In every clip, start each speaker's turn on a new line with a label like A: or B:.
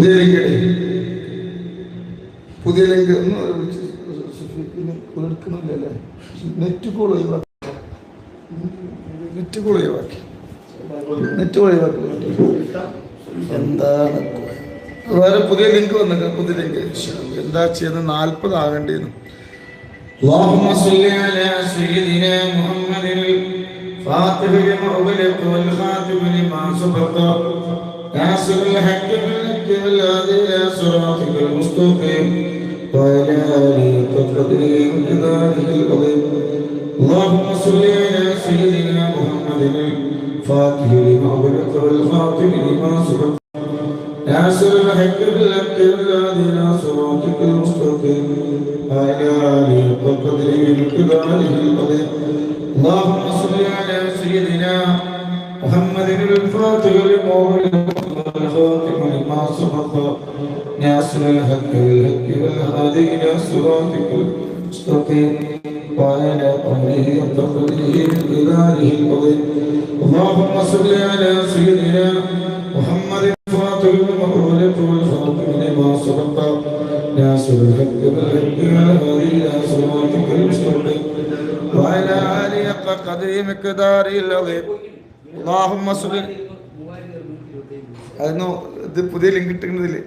A: പുതിയ ലിങ്ക് പുതിയ ലിങ്ക് ഒന്ന് എടുക്കുന്നില്ലല്ലേ നെറ്റ് കോൾ ഒഴിവാക്കി നെറ്റ് കോൾ ഒഴിവാക്കി നെറ്റ് ഒഴിവാക്കി എന്താണ് വേറെ പുതിയ ലിങ്ക് വന്നിട്ടുണ്ട് പുതിയ ലിങ്ക് എന്താ ചെയ്യുന്നത് നാൽപ്പത് ആകേണ്ടിയിരുന്നു
B: اللهم صل على سيدنا محمد الفاتح لما أغلق والخاتم لما سبق ناصر الحق بالحق والهادي إلى صراطك المستقيم وعلى آله وقدره ومقداره العظيم اللهم صل على سيدنا محمد الفاتح لما أغلق والخاتم لما سبق ناصر الحق بالحق والهادي إلى صراطك المستقيم وعلى آله وقدره ومقداره العظيم اللهم صل على سيدنا محمد الفاتح لما والخاتم لما سبق. ناصر الحق بالحق والهادي إلى صراطك المستقيم. وعلى آله وقدره ومقداره العظيم اللهم صل على سيدنا محمد الفاتح لما أغلق والخاتم لما سبق. ناصر الحق بالحق والهادي إلى صراطك المستقيم. وعلى آله حق قدره مقداره
A: അതൊന്ന് ഇത് പുതിയ ലിങ്ക് ഇട്ടിരിക്കുന്നതില്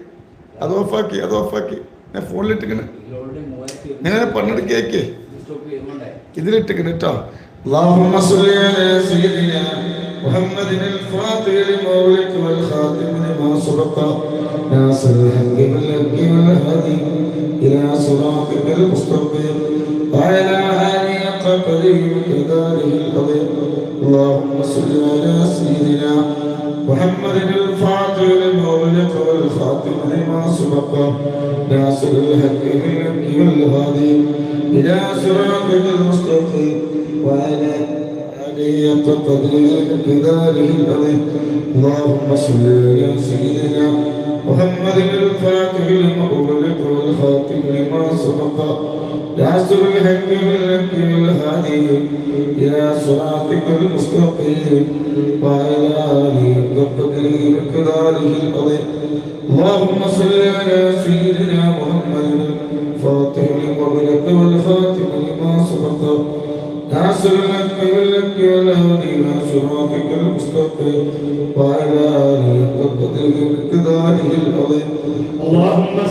A: അത് ഓഫാക്കി അത് ഓഫാക്കി ഞാൻ ഫോണിൽ ഇട്ടിക്കണ് ഞാൻ പണിട്ട് കേക്കേ ഇതിലിട്ടിക്കണ് കേട്ടോ
B: اللهم صل على سيدنا محمد الفاتح لما أغلق والخاتم لما سبق ناصر الحق بالحق والهادي إلى صراطك المستقيم وعلى آله حق قدره وكداره العظيم اللهم صل على سيدنا محمد الفاتح أغلق والخاتم لما سبق. ناصر الحق بالحق والهادي إلى صراطك المستقيم. وعلى آله قدره وكداره العظيم اللهم صل على سيدنا محمد الفاتح أغلق والخاتم لما سبق ناصر الحق بالحق والهادي إلى صراطك المستقيم وعلى آله وقدره وكداره العظيم اللهم صل على سيدنا محمد الفاتح لما أغلق والخاتم لما سبق ناصر الحق بالحق والهادي إلى صراطك المستقيم وعلى آله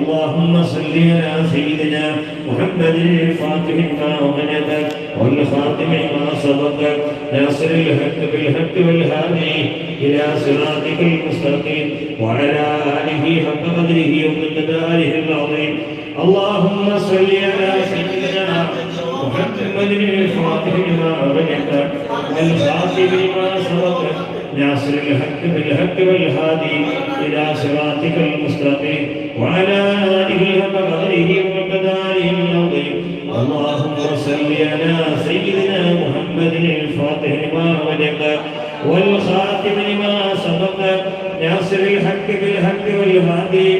C: اللهم صل على سيدنا محمد الفاتح لما أغلق والخاتم لما سبق ناصر الحق بالحق والهادي إلى صراطك المستقيم وعلى آله حق قدره ومقداره العظيم اللهم صل على سيدنا محمد الفاتح لما أغلق والخاتم لما سبق ناصر الحق بالحق والهادي إلى صراطك المستقيم وعلى آله حق قدره ومقداره العظيم. اللهم صل على سيدنا محمد الفاتح لما أغلق والخاتم لما سبق. ناصر الحق بالحق والهادي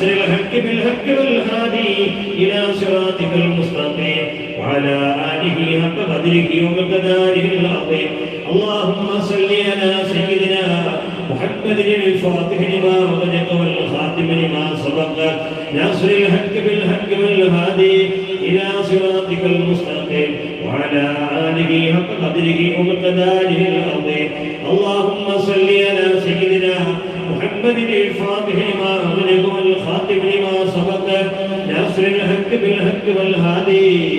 C: ناصر الحق بالحق والهادي إلى صراطك المستقيم وعلى آله حق قدره ومقداره العظيم. اللهم صل على سيدنا محمد الفاتح لما أغلق والخاتم لما سبق. ناصر الحق بالحق والهادي إلى صراطك المستقيم وعلى آله حق قدره ومقداره العظيم. اللهم صل على سيدنا محمد الفاتح لما أغلق والخاتم لما سبق ناصر الحق بالحق والهادي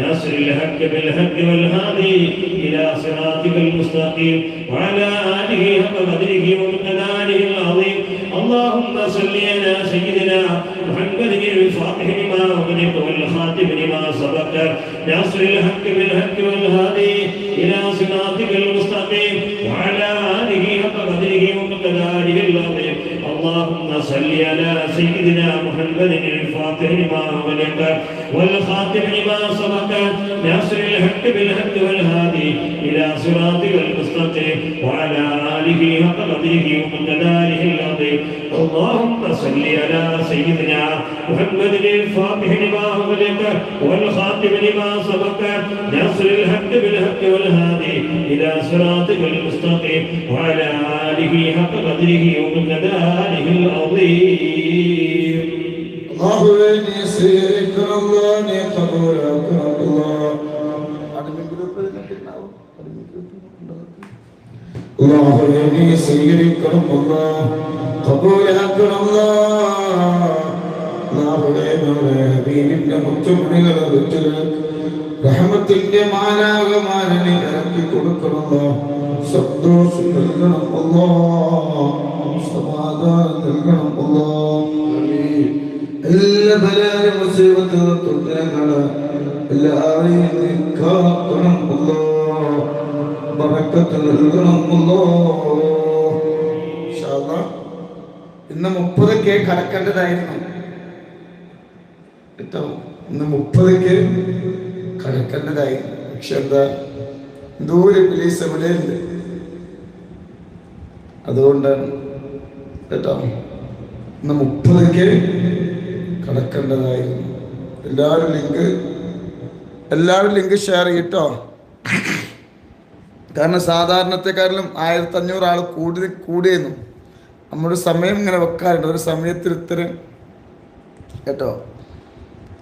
C: ناصر الحق بالحق والهادي إلى صراطك المستقيم وعلى آله حق قدره ومقداره العظيم. اللهم صل على سيدنا محمد الفاتح لما أغلق والخاتم لما سبق. ناصر الحق بالحق والهادي إلى صراطك المستقيم. صل على سيدنا محمد الفاتح لما أغلق والخاتم لما سبق ناصر الحق بالحق والهادي إلى صراطك المستقيم وعلى آله حق قدره ومقداره اللهم صل على سيدنا محمد الفاتح لما أغلق والخاتم لما سبق. نصر الحق بالحق والهادي إلى صراطك المستقيم وعلى آله حق قدره ومقداره العظيم.
B: اللهم إني سيرك الله قبولك
A: الله اللهم إني سيرك الله. നമ്മുടെ ഹബീബിന്റെ വീട്ടിലേക്ക് റഹ്മത്തിന്റെ മാനാകമാരനെ ഇറക്കി കൊടുക്കണമല്ലോ. സന്തോഷം നൽകണമല്ലോ. സമാധാനം നൽകണമല്ലോ. എല്ലാ ബലാലും മുസീബത്തുകളും തുന്നങ്ങൾ എല്ലാവരെയും നീ കാക്കണമല്ലോ ബറക്കത്ത് നൽകണമല്ലോ.
B: ഇൻഷാ അല്ലാ. ഇന്ന് മുപ്പത് കെ കടക്കേണ്ടതായിരുന്നു. ഇന്ന് മുപ്പത് കെ കടക്കേണ്ടതായിരുന്നു പക്ഷെ എന്താ? എന്തോ ഒരു പോലീസ് എവിടെയുണ്ട്? അതുകൊണ്ടാണ് കേട്ടോ. ഇന്ന് മുപ്പത് കെ കടക്കേണ്ടതായിരുന്നു. എല്ലാവരും ലിങ്ക് എല്ലാവരും ലിങ്ക് ഷെയർ ചെയ്യട്ടോ. കാരണം സാധാരണത്തെക്കാരിലും ആയിരത്തി അഞ്ഞൂറ് ആൾ കൂടി കൂടിയെന്നും നമ്മുടെ സമയം ഇങ്ങനെ വെക്കാറുണ്ട്. ഒരു സമയത്തിൽ ഇത്തരം കേട്ടോ.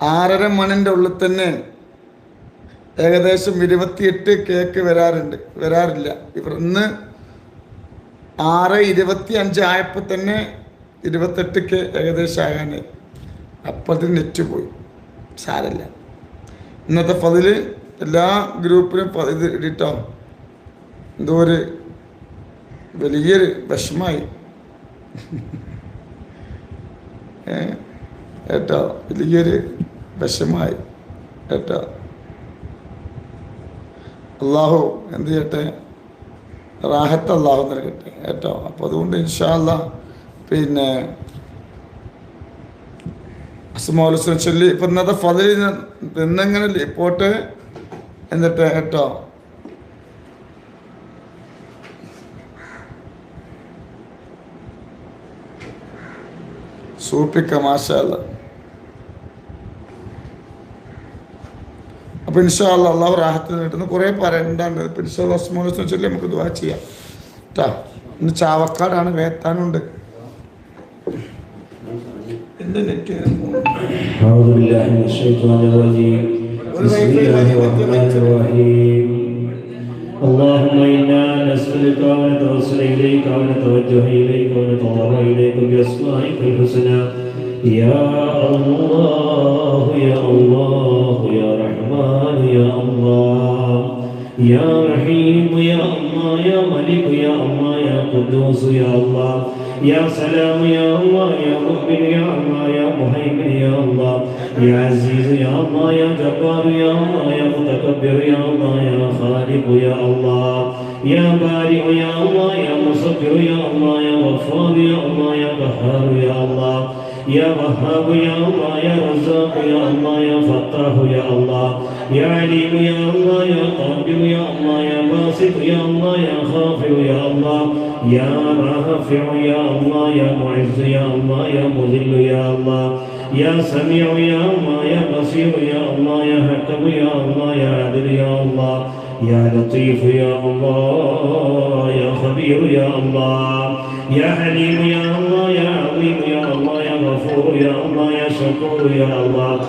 B: ആറര മണിന്റെ ഉള്ളിൽ തന്നെ ഏകദേശം ഇരുപത്തിയെട്ട് കേക്ക് വരാറുണ്ട്. വരാറില്ല. ഇവർ ഇന്ന് ആറ് ഇരുപത്തി അഞ്ച് ആയപ്പോൾ തന്നെ ഇരുപത്തെട്ട് കെ ഏകദേശം ആകാനായി. അപ്പോഴത്തേക്ക് നെറ്റ് പോയി. സാരല്ല ഇന്നത്തെ പതിൽ എല്ലാ ഗ്രൂപ്പിനും ഇത് ഇട്ടോ എന്തോ ഒരു വലിയൊരു വിഷമായി. ഏ, കേട്ടോ വലിയൊരു വിഷമായി കേട്ടോ അള്ളാഹു എന്ത് ചെയ്യട്ടെ? റാഹത്ത് അള്ളാഹു നൽകട്ടെ. ഏറ്റവും അപ്പോൾ അതുകൊണ്ട് ഇൻഷാല്ല പിന്നെ അസ്മോലുസ്ലം ചൊല്ലി. ഇപ്പം ഇന്നത്തെ ഫതിൽ നിന്നെങ്ങനെ പോട്ടെ? എന്നിട്ട് കേട്ടോ സൂപ്പിക്ക മാഷല്ല അപ്പൊ ഇൻഷാല്ല അള്ളാഹു റാഹത്തിന് കിട്ടുന്ന കുറേ പറയണ്ടാണ് ഇപ്പൊ ഇൻഷാല്ല അസ്മോലുസ്ലം ചൊല്ലി നമുക്ക് ദുവാ ചെയ്യാം കേട്ടോ ഇന്ന് ചാവക്കാടാണ് വേത്താനുണ്ട് എന്ത് നെറ്റ്
C: أعوذ بالله من الشيطان الرجيم بسم الله الرحمن الرحيم اللهم إنا نسألك ونتوسل إليك ونتوجه إليك ونتضرع إليك بأسمائك الحسنى. يا الله يا الله يا رحمن يا الله. يا رحيم يا الله. يا ملك يا الله. يا قدوس يا الله. يا سلام يا الله يا مؤمن يا الله يا مهيمن يا الله يا عزيز يا الله يا جبار يا الله يا متكبر يا الله يا خالق يا الله يا بارئ يا الله يا مصبر يا الله يا غفار يا الله يا قهار يا الله يا وهاب يا الله يا رزاق يا الله يا فتاح يا الله يا عليم يا الله يا قابل يا الله يا باسط يا الله يا خافر يا الله يا رافع يا الله يا معز يا الله يا مذل يا الله يا سميع يا الله يا بصير يا الله يا حكم يا الله يا عدل يا الله يا لطيف يا الله يا خبير يا الله يا حليم يا الله يا عظيم يا الله غفور يا الله يا شكور يا الله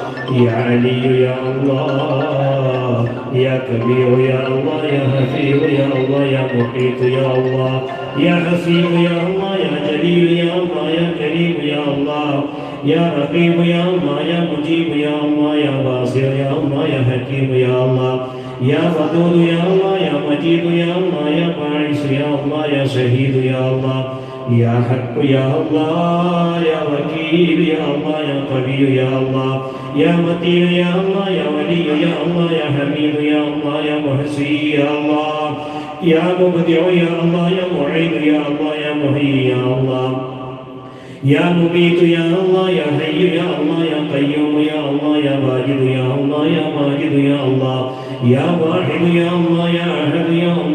C: يا علي يا الله يا كبير يا الله يا حفيظ يا الله يا محيط يا الله يا حسيب يا الله يا جليل يا الله يا كريم يا الله يا رقيب يا الله يا مجيب يا الله يا واسع يا الله يا حكيم يا الله يا ودود يا الله يا مجيد يا الله يا باعث يا الله يا شهيد يا الله يا حق يا الله يا وكيل يا الله يا قوي يا الله يا متين يا الله يا ولي يا الله يا حميد يا الله يا محسي يا الله يا مبدع يا الله يا معيد يا الله يا مهي يا الله يا مميت يا الله يا حي يا الله يا قيوم يا الله يا واجد يا الله يا ماجد يا الله يا واحد يا الله يا احد يا الله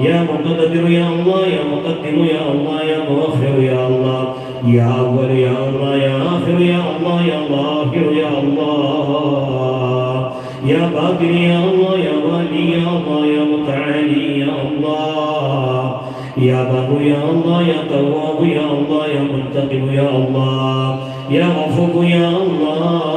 C: يا مقتدر يا الله يا مقدم يا الله يا مؤخر يا الله يا اول يا الله يا اخر يا الله يا ظاهر يا الله يا باطن يا الله يا والي يا الله يا متعالي يا الله يا بر يا الله يا تواب يا الله يا منتقم يا الله يا غفور يا الله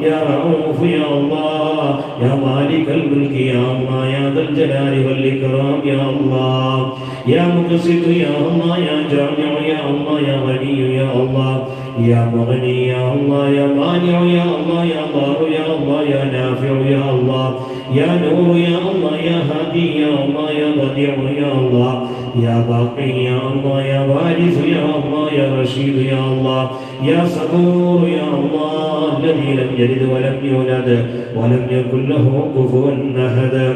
C: يا رؤوف يا الله يا مالك الملك يا الله يا ذا الجلال والإكرام يا الله يا مقسط يا الله يا جامع يا الله يا غني يا الله يا مغني يا الله يا مانع يا الله يا ضار يا الله يا نافع يا الله يا نور يا الله يا هادي يا الله يا بديع يا الله يا باقي يا الله يا وارث يا الله يا رشيد يا الله يا صبور يا الله الذي لم يلد ولم يولد ولم يكن له كفوا احد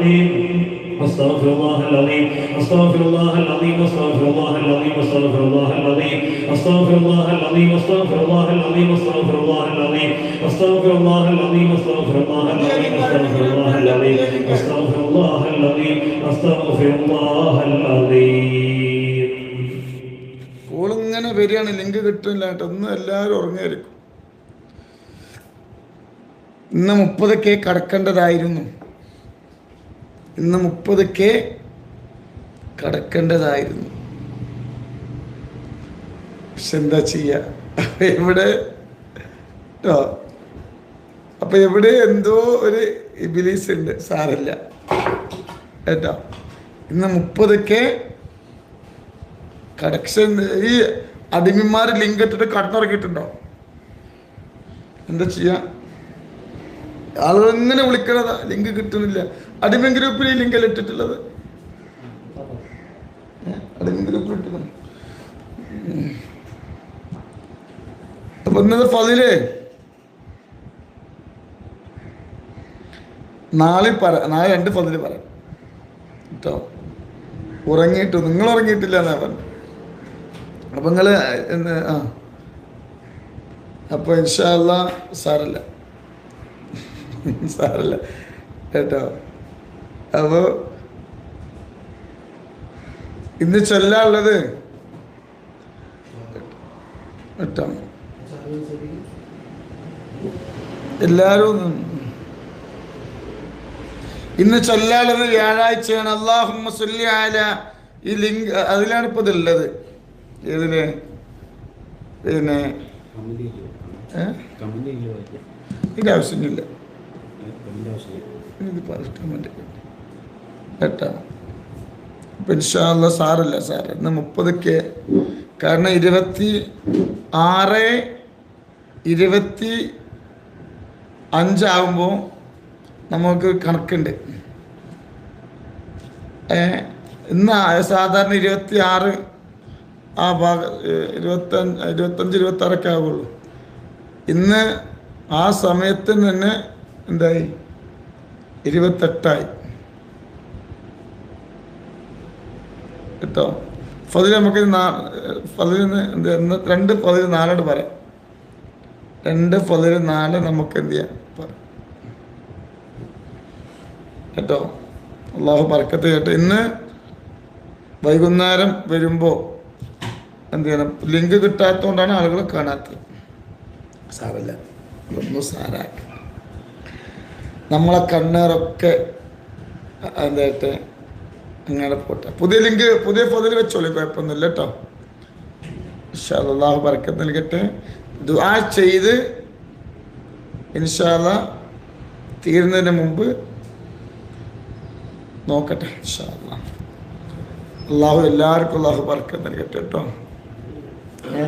C: استغفر الله العظيم استغفر الله العظيم استغفر الله العظيم استغفر الله العظيم استغفر الله العظيم استغفر الله العظيم استغفر الله العظيم استغفر الله العظيم استغفر الله العظيم استغفر الله العظيم استغفر الله العظيم استغفر الله العظيم
B: കോളിങ്ങനെ വരികയാണ് ലിങ്ക് കിട്ടില്ല കേട്ടോ ഇന്ന് എല്ലാവരും ഉറങ്ങായിരിക്കും ഇന്ന് മുപ്പത് കെ കടക്കേണ്ടതായിരുന്നു ഇന്ന് മുപ്പത് കെ കടക്കേണ്ടതായിരുന്നു. പക്ഷെ എന്താ ചെയ്യ? എവിടെ. അപ്പൊ എവിടെ എന്തോ ഒരു ഇബിലീസ് ഉണ്ട് സാരല്ല. കേട്ടോ. ഇന്ന് മുപ്പത് കെ കടക്ഷൻ ഈ അടിമിമാർ ലിങ്ക് ഇട്ടിട്ട് കടന്നിറക്കിയിട്ടുണ്ടോ? എന്താ ചെയ്യാ? ആളുകൾ എങ്ങനെ വിളിക്കണതാ? ലിങ്ക് കിട്ടുന്നില്ല. അടിമൻ ഗ്രൂപ്പിൽ ഈ ലിങ്കല്ല ഇട്ടിട്ടുള്ളത്? അടിമൻ ഗ്രൂപ്പിൽ ഇട്ടിട്ടുണ്ട്. അപ്പൊ നാളെ പറ നാളെ രണ്ട് ഫതിൽ പറയാം കേട്ടോ ഉറങ്ങിയിട്ട്? നിങ്ങൾ ഉറങ്ങിയിട്ടില്ല എന്നാ പറഞ്ഞു. അപ്പൊ നിങ്ങൾ എന്ന് ആ. അപ്പൊ ഇൻഷാല്ല സാരല്ല. സാരല്ല കേട്ടോ. അപ്പോ ഇന്ന് ചൊല്ലാനുള്ളത് കേട്ടോ. എല്ലാരും ഇന്ന് ചൊല്ലാനുള്ളത് വ്യാഴാഴ്ചയാണ്. അള്ളാഹുമ്മ സല്ലി ഈ ലിങ്ക് അതിലാണ് ഇപ്പൊ ഇതുള്ളത്. ഏതിൽ പിന്നെ ഏ? ഇതിന്റെ ആവശ്യമില്ല. സാറല്ല സാർ ഇന്ന് മുപ്പതൊക്കെ. കാരണം ഇരുപത്തി ആറ് ഇരുപത്തി അഞ്ചാവുമ്പോൾ നമുക്ക് കണക്കുണ്ട്. ഇന്ന് സാധാരണ ഇരുപത്തി ആറ് ആ ഭാഗ ഇരുപത്തഞ്ച് ഇരുപത്തഞ്ച് ഇരുപത്തി ആറൊക്കെ ആവുള്ളൂ. ഇന്ന് ആ സമയത്ത് തന്നെ എന്തായി? ഇരുപത്തെട്ടായി. കേട്ടോ? ഫതിൽ നമുക്ക് ഫതിലിന് എന്ത് രണ്ട് ഫതിൽ നാലോട് പറയാം. രണ്ട് ഫതിൽ നാല് നമുക്ക് എന്ത് ചെയ്യാം? പറയാം. കേട്ടോ? അള്ളാഹു പറക്കത്ത് കേട്ടോ. ഇന്ന് വൈകുന്നേരം വരുമ്പോൾ എന്ത് ചെയ്യണം? ലിങ്ക് കിട്ടാത്തതുകൊണ്ടാണ് ആളുകൾ കാണാത്തത്. സാരല്ല അതൊന്നും സാരാക്കി നമ്മളെ കണ്ണേറൊക്കെ എന്തായിട്ട് അങ്ങനെ പോട്ടെ. പുതിയ ലിങ്ക് പുതിയ പൊതിൽ വെച്ചോളൂ കുഴപ്പമൊന്നുമില്ല കേട്ടോ. ഇൻഷാല്ലാഹു ബർക്കത്ത് നൽകട്ടെ. ദുആ ചെയ്ത് ഇൻഷാല്ല തീരുന്നതിന് മുമ്പ് നോക്കട്ടെ ഇൻഷാല്ല അള്ളാഹു എല്ലാവർക്കും അള്ളാഹു ബർക്കത്ത് നൽകട്ടെ കേട്ടോ. ഏ?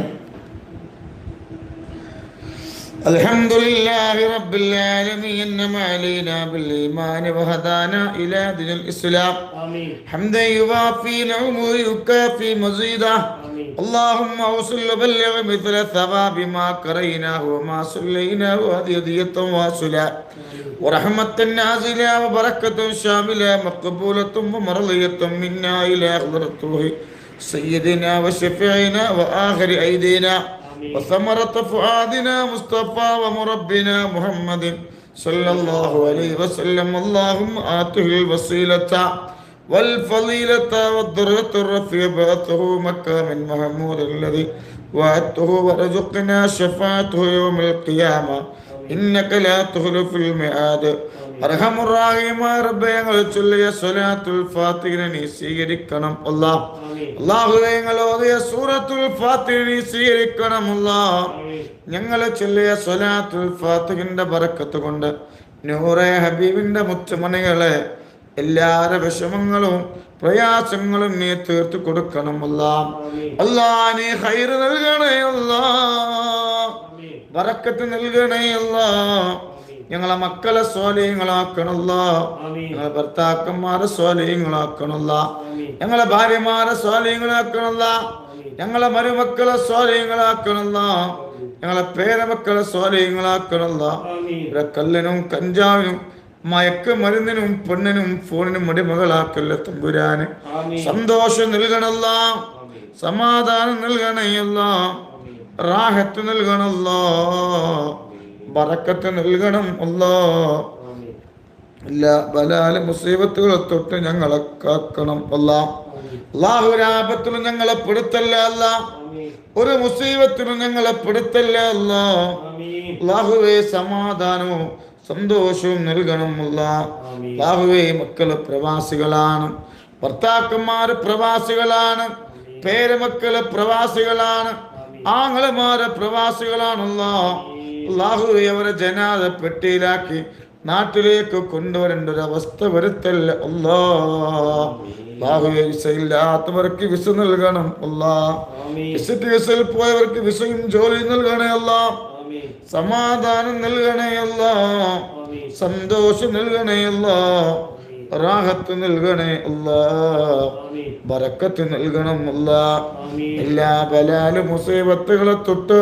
B: الحمد لله رب العالمين نعم علينا بالإيمان وهدانا إلى دين الإسلام
C: آمين
B: حمدا يوافي نعمه يكافي مزيدا
C: آمين
B: اللهم اوصل وبلغ مثل ثواب ما قريناه وما صليناه هذه هدية واصلة ورحمة نازلة وبركة شاملة مقبولة ومرضية منا إلى حضرته سيدنا وشفيعنا وآخر أيدينا وثمرة فؤادنا مصطفى ومربنا محمد صلى الله عليه وسلم. اللهم آته الوسيلة والفضيلة والدرة الرفيع بعثه مكة من محمود الذي وعدته ورزقنا شفاعته يوم القيامة. إنك لا تخلف الميعاد. ഞങ്ങൾ ചൊല്ലിയ സ്വലാത്തുൽ ഫാത്തിഹിനെ നീ സ്വീകരിക്കണം ഞങ്ങൾ ഓതിയ സൂറത്തുൽ ഫാത്തിഹ നീ സ്വീകരിക്കണം അല്ലാഹ് ഞങ്ങൾ ചൊല്ലിയ സ്വലാത്തുൽ ഫാത്തിഹിന്റെ ബറക്കത്ത് കൊണ്ട് നൂറെ ഹബീബിന്റെ മുത്തുമണികളെ എല്ലാരെ വിഷമങ്ങളും പ്രയാസങ്ങളും നീ തീർത്തു കൊടുക്കണം അല്ലാ അല്ലാ നീ ഹൈറ് നൽകണേ അല്ലാ ബറക്കത്ത് നൽകണേ അല്ലാ ഞങ്ങളെ മക്കളെ സ്വാലയങ്ങളാക്കണല്ല ഞങ്ങളെ ഭർത്താക്കന്മാരെ സ്വാലയങ്ങളാക്കണല്ല ഞങ്ങളെ ഭാര്യമാരെ സ്വാലയങ്ങളാക്കണല്ല ഞങ്ങളെ മരുമക്കളെ സ്വാലയങ്ങളാക്കണല്ല ഞങ്ങളെ പേരമക്കളെ സ്വാലയങ്ങളാക്കണല്ല ഇവരെ കല്ലിനും കഞ്ചാവിനും മയക്ക് മരുന്നിനും പെണ്ണിനും ഫോണിനും മടിമകളാക്കല്ല തമ്പുരാന്. സന്തോഷം നൽകണല്ല സമാധാനം നൽകണയല്ല. റാഹത്ത് നൽകണല്ല ബറക്കത്ത് നൽകണം അല്ലാ. എല്ലാ ബലാല മുസീബത്തുകളെ തൊട്ട് ഞങ്ങളെ കാക്കണം അല്ലാ. അള്ളാഹു ഒരാപത്തിലും ഞങ്ങളെ പെടുത്തല്ല അല്ല. ഒരു മുസീബത്തിനും ഞങ്ങളെ പെടുത്തല്ല അല്ല. അള്ളാഹുവേ സമാധാനവും സന്തോഷവും നൽകണമുള്ള അല്ലാഹുവേ മക്കൾ പ്രവാസികളാണ്. ഭർത്താക്കന്മാര് പ്രവാസികളാണ്. പേരമക്കൾ പ്രവാസികളാണ്. ആങ്ങളമാര് പ്രവാസികളാണല്ലോ അള്ളാഹുവെ അവരെ ജനാത പെട്ടിയിലാക്കി നാട്ടിലേക്ക് കൊണ്ടുവരേണ്ട ഒരു അവസ്ഥ വരുത്തല്ല. അല്ലാ. വിസ ഇല്ലാത്തവർക്ക് വിസ നൽകണം. അല്ലാ. വിസിറ്റ് വിസയിൽ പോയവർക്ക് വിസയും ജോലിയും നൽകണേ അല്ല. സമാധാനം നൽകണേ അല്ല. സന്തോഷം നൽകണേ അല്ല. റാഹത്ത് നൽകണേ അല്ല. ബറക്കത്ത് നൽകണം അല്ല. എല്ലാ ബലാലും മുസീബത്തുകളെ തൊട്ട്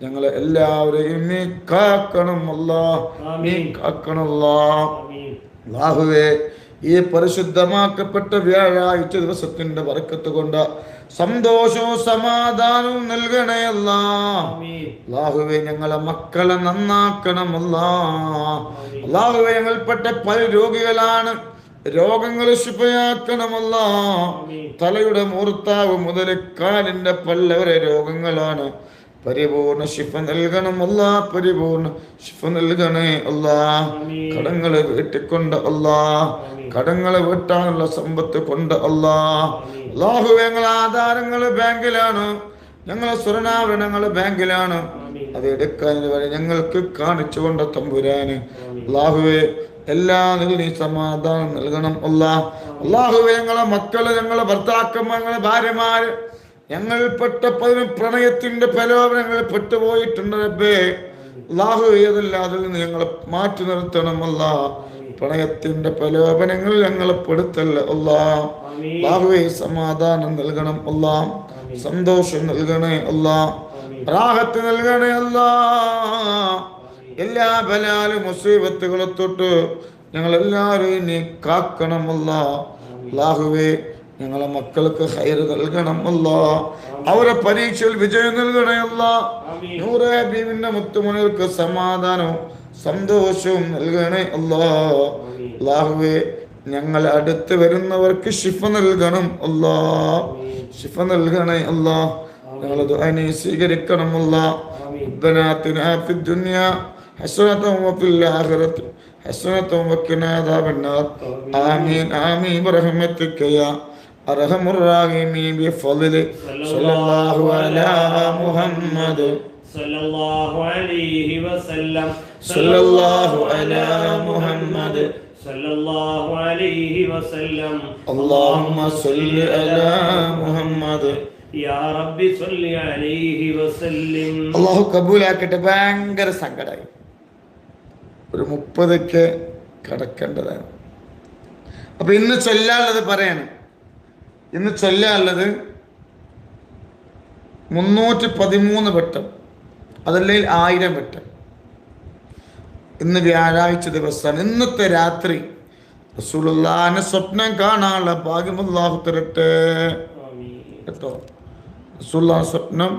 B: ഞങ്ങളെ എല്ലാവരെയും നീ കാക്കണം അല്ലാ. നീ ഈ പരിശുദ്ധമാക്കപ്പെട്ട വ്യാഴാഴ്ച ദിവസത്തിന്റെ വറക്കത്ത് കൊണ്ട് സന്തോഷവും സമാധാനവും നൽകണേ അല്ലാ. അല്ലാഹുവേ ഞങ്ങളെ മക്കളെ നന്നാക്കണമല്ല അല്ലാഹുവേ ഞങ്ങൾപ്പെട്ട പല രോഗികളാണ്. രോഗങ്ങൾ ശുഭയാക്കണമല്ല തലയുടെ മൂർത്താവ് മുതൽ കാലിന്റെ പല്ലവരെ രോഗങ്ങളാണ്. പരിപൂർണ ശിഫ നൽകണം അല്ല പരിപൂർണ ശിഫ നൽകണേ അല്ല. കടങ്ങളെ വീട്ടിക്കൊണ്ട് അല്ല. കടങ്ങളെ വീട്ടാനുള്ള സമ്പത്ത് കൊണ്ട് അല്ല. അള്ളാഹു ഞങ്ങൾ ആധാരങ്ങൾ ബാങ്കിലാണ്. ഞങ്ങളെ സ്വർണാഭരണങ്ങൾ ബാങ്കിലാണ്. അത് എടുക്കാൻ വരെ ഞങ്ങൾക്ക് കാണിച്ചു കൊണ്ട് തമ്പുരാന്. അള്ളാഹുവെ എല്ലാ നീ സമാധാനം നൽകണം അല്ലാ. അള്ളാഹുവെ ഞങ്ങളെ മക്കൾ ഞങ്ങളെ ഭർത്താക്കന്മാർ ഞങ്ങളെ ഭാര്യമാര് ഞങ്ങൾപ്പെട്ട പതിന് പ്രണയത്തിന്റെ പ്രലോഭനങ്ങൾ പെട്ടുപോയിട്ടുണ്ട് റബ്ബേ. അള്ളാഹു ഏതല്ല അതിൽ നിന്ന് ഞങ്ങളെ മാറ്റി നിർത്തണമല്ല പ്രണയത്തിന്റെ പ്രലോഭനങ്ങൾ ഞങ്ങളെ പെടുത്തല്ല ഒല്ലാം അള്ളാഹുവെ സമാധാനം നൽകണം ഒല്ലാം സന്തോഷം നൽകണേ ഒല്ലാം രാഹത്ത് നൽകണേ അല്ലാ. എല്ലാ ബലാലും മുസീബത്തുകളെ തൊട്ട് ഞങ്ങൾ എല്ലാവരെയും നീ കാക്കണമല്ല അല്ലാഹുവേ ഞങ്ങളെ മക്കൾക്ക് ഹൈർ നൽകണം അല്ല അവരെ പരീക്ഷയിൽ വിജയം നൽകണേ അല്ല നൂറ് ഹബീബിന്റെ മുത്തുമണികൾക്ക് സമാധാനവും സന്തോഷവും നൽകണേ അല്ലാ അല്ലാഹുവേ ഞങ്ങൾ അടുത്ത് വരുന്നവർക്ക് ശിഫ നൽകണം അല്ലാ ശിഫ നൽകണേ അല്ലാ ഞങ്ങൾ ദുആനെ സ്വീകരിക്കണം അല്ലാ ربنا آتنا في الدنيا حسنة وفي الآخرة حسنة وقنا عذاب النار آمين آمين برحمتك يا أرحم الراحمين بفضلك صلى الله على محمد
C: صلى الله عليه وسلم
B: صلى الله على محمد
C: صلى الله عليه وسلم
B: اللهم صل على محمد
C: يا رب صل عليه وسلم
B: അള്ളാഹു കബൂലാക്കട്ടെ ഭയങ്കര സങ്കടമായി ഒരു മുപ്പതൊക്കെ കടക്കേണ്ടതാണ് അപ്പൊ ഇന്ന് ചൊല്ലാനുള്ളത് പറയാണ് ഇന്ന് ചൊല്ലാനുള്ളത് മുന്നൂറ്റി പതിമൂന്ന് വട്ടം അതല്ലെങ്കിൽ ആയിരം വട്ടം. ഇന്ന് വ്യാഴാഴ്ച ദിവസമാണ്. ഇന്നത്തെ രാത്രി റസൂലുള്ളാഹിനെ സ്വപ്നം കാണാനുള്ള ഭാഗ്യം തരട്ടെ. കേട്ടോ? റസൂല്ലാ സ്വപ്നം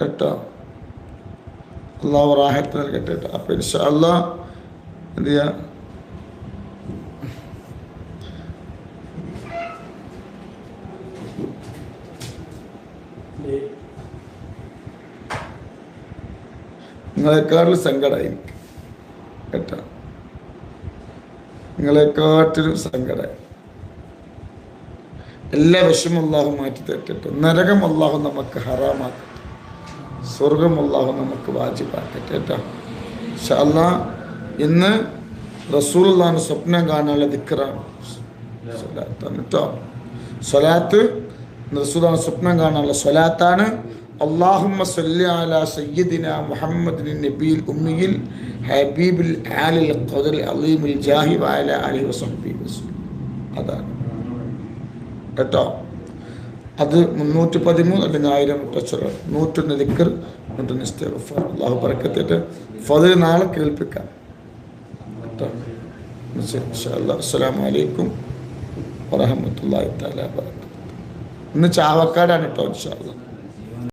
B: കേട്ടോ? അള്ളാഹു റാഹത്ത് നൽകട്ടെ അപ്പൊ ഇൻഷാ അല്ലാ എന്ത് ചെയ്യുക നിങ്ങളെക്കാട്ടിലും സങ്കടമായിരിക്കും കേട്ടോ? നിങ്ങളെക്കാട്ടിലും സങ്കടമായി എല്ലാ വിഷമം അള്ളാഹു മാറ്റി തരട്ടെ നരകം അള്ളാഹു നമുക്ക് ഹറാമാക്കട്ടെ. സ്വർഗം അള്ളാഹു നമുക്ക് വാജിബാക്കട്ടെ കേട്ടോ. പക്ഷെ അള്ളാ ഇന്ന് റസൂലുള്ളാഹിന് സ്വപ്നം കാണാനുള്ള ദിക്കറാണ് കേട്ടോ സ്വലാത്ത് റസൂൽ സ്വപ്നം കാണാനുള്ള സ്വലാത്താണ്. اللهم صل على سيدنا محمد النبي الأمي حبيب العالي القدر العظيم الجاه وعلى آله وصحبه وسلم അതാണ് കേട്ടോ അത് മുന്നൂറ്റി പതിമൂന്ന് അല്ലെങ്കിൽ ആയിരം ടച്ചർ നൂറ്റൊന്ന് ദിക്കർ നൂറ്റൊന്ന് ഇസ്തിഗ്ഫാർ അള്ളാഹു പറക്കത്തിട്ട് ഫതിൽ നാളെ കേൾപ്പിക്കാം കേട്ടോ അസ്സാം വലൈക്കും വറഹമത്തല്ലാഹി തആല വബറകാതുഹു ഇന്ന് ചാവക്കാടാണ് കേട്ടോ ഇൻഷാ അല്ലാ